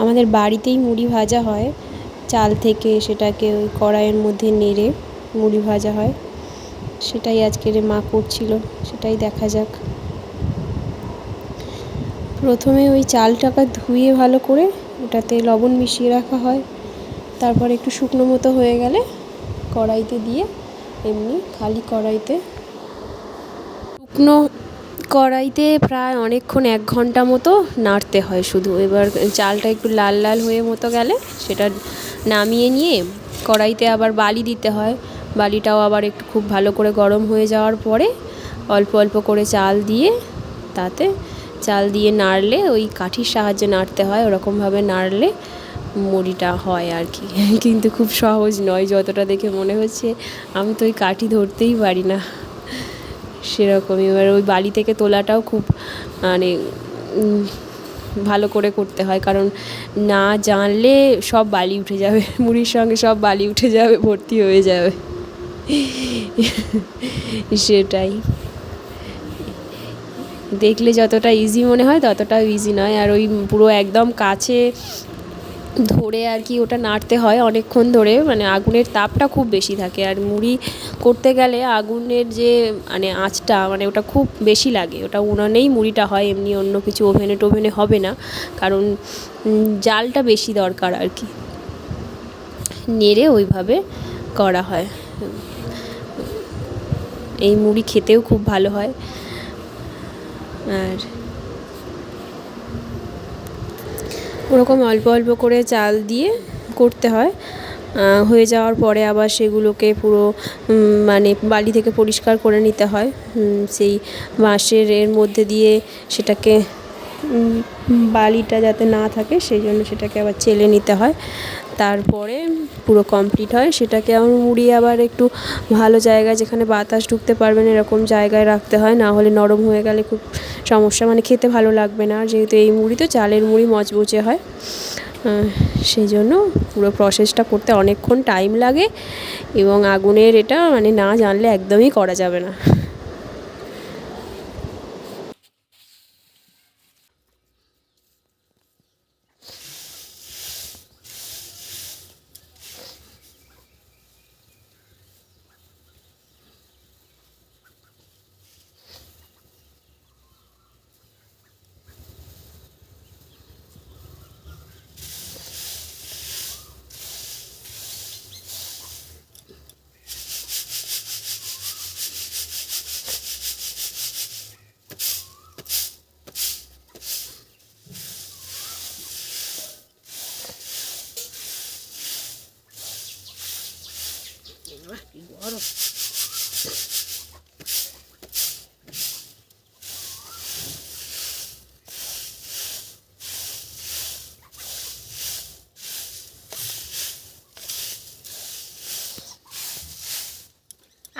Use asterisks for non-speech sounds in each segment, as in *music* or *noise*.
আমাদের বাড়িতেই মুড়ি ভাজা হয়। চাল থেকে সেটাকে ওই কড়াইয়ের মধ্যে নেড়ে মুড়ি ভাজা হয়। সেটাই আজকের মা করছিল, সেটাই দেখা যাক। প্রথমে ওই চালটাকে ধুয়ে ভালো করে ওটাতে লবণ মিশিয়ে রাখা হয়। তারপর একটু শুকনো মতো হয়ে গেলে কড়াইতে দিয়ে এমনি খালি কড়াইতে শুকনো কড়াইতে প্রায় অনেকক্ষণ এক ঘণ্টা মতো নাড়তে হয় শুধু। এবার চালটা একটু লাল লাল হয়ে মতো গেলে সেটা নামিয়ে নিয়ে কড়াইতে আবার বালি দিতে হয়। বালিটাও আবার একটু খুব ভালো করে গরম হয়ে যাওয়ার পরে অল্প অল্প করে চাল দিয়ে তাতে চাল দিয়ে নাড়লে ওই কাঠির সাহায্যে নাড়তে হয়, ওরকমভাবে নাড়লে মুড়িটা হয় আর কি। *laughs* কিন্তু খুব সহজ নয়, যতটা দেখে মনে হচ্ছে। আমি তো ওই কাঠি ধরতেই পারি না। সেরকমই। এবার ওই বালি থেকে তোলাটাও খুব মানে ভালো করে করতে হয়। কারণ না জানলে সব বালি উঠে যাবে। *laughs* মুড়ির সঙ্গে সব বালি উঠে যাবে, ভর্তি হয়ে যাবে। *laughs* সেটাই। দেখলে যতটা ইজি মনে হয়, ততটাও ইজি নয়। আর ওই পুরো একদম কাছে ধরে আর কি ওটা নাড়তে হয় অনেকক্ষণ ধরে মানে আগুনের তাপটা খুব বেশি থাকে। আর মুড়ি করতে গেলে আগুনের যে মানে আঁচটা মানে ওটা খুব বেশি লাগে। ওটা উনানেই মুড়িটা হয়, এমনি অন্য কিছু ওভেনে টোভেনে হবে না। কারণ জালটা বেশি দরকার আর কি। নেড়ে ওইভাবে করা হয়। এই মুড়ি খেতেও খুব ভালো হয়। আর ওরকম অল্প অল্প করে চাল দিয়ে করতে হয়। হয়ে যাওয়ার পরে আবার সেগুলোকে পুরো মানে বালি থেকে পরিষ্কার করে নিতে হয়। সেই বাঁশের এর মধ্যে দিয়ে সেটাকে বালিটা যাতে না থাকে সেই জন্য সেটাকে আবার চেলে নিতে হয়। তারপরে পুরো কমপ্লিট হয়। সেটাকে আমার মুড়িয়ে আবার একটু ভালো জায়গায় যেখানে বাতাস ঢুকতে পারবেন এরকম জায়গায় রাখতে হয়। না হলে নরম হয়ে গেলে খুব সমস্যা মানে খেতে ভালো লাগবে না। যেহেতু এই মুড়ি তো চালের মুড়ি মচমচে হয়। সেই জন্য পুরো প্রসেসটা করতে অনেকক্ষণ টাইম লাগে এবং আগুনের এটা মানে না জানলে একদমই করা যাবে না। কি গরম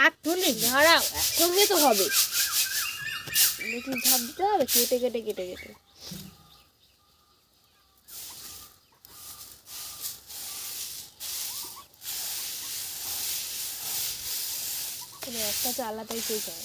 আট ধরলে দাঁড়াও একসঙ্গে তো হবে। ঝাপ দিতে হবে, কেটে কেটে কেটে কেটে। একটা আলাদাই শেষ হয়।